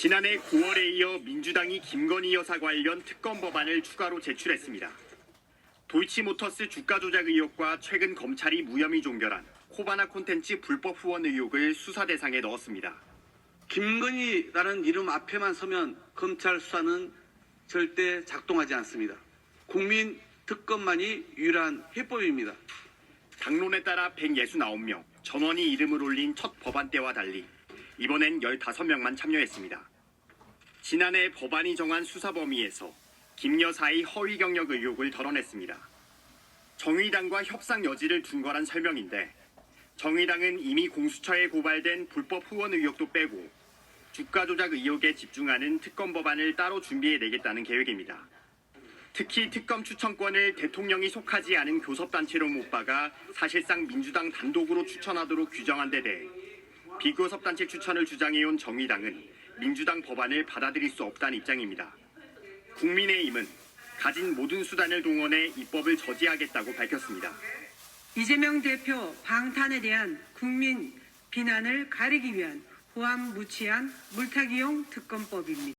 지난해 9월에 이어 민주당이 김건희 여사 관련 특검 법안을 추가로 제출했습니다. 도이치모터스 주가 조작 의혹과 최근 검찰이 무혐의 종결한 코바나 콘텐츠 불법 후원 의혹을 수사 대상에 넣었습니다. 김건희라는 이름 앞에만 서면 검찰 수사는 절대 작동하지 않습니다. 국민 특검만이 유일한 해법입니다. 당론에 따라 169명, 전원이 이름을 올린 첫 법안 때와 달리 이번엔 15명만 참여했습니다. 지난해 법안이 정한 수사 범위에서 김 여사의 허위 경력 의혹을 덜어냈습니다. 정의당과 협상 여지를 둔 거란 설명인데 정의당은 이미 공수처에 고발된 불법 후원 의혹도 빼고 주가 조작 의혹에 집중하는 특검 법안을 따로 준비해 내겠다는 계획입니다. 특히 특검 추천권을 대통령이 속하지 않은 교섭단체로 못 박아 사실상 민주당 단독으로 추천하도록 규정한 데 대해 비교섭 단체 추천을 주장해온 정의당은 민주당 법안을 받아들일 수 없다는 입장입니다. 국민의힘은 가진 모든 수단을 동원해 입법을 저지하겠다고 밝혔습니다. 이재명 대표 방탄에 대한 국민 비난을 가리기 위한 후한 무치한 물타기용 특검법입니다.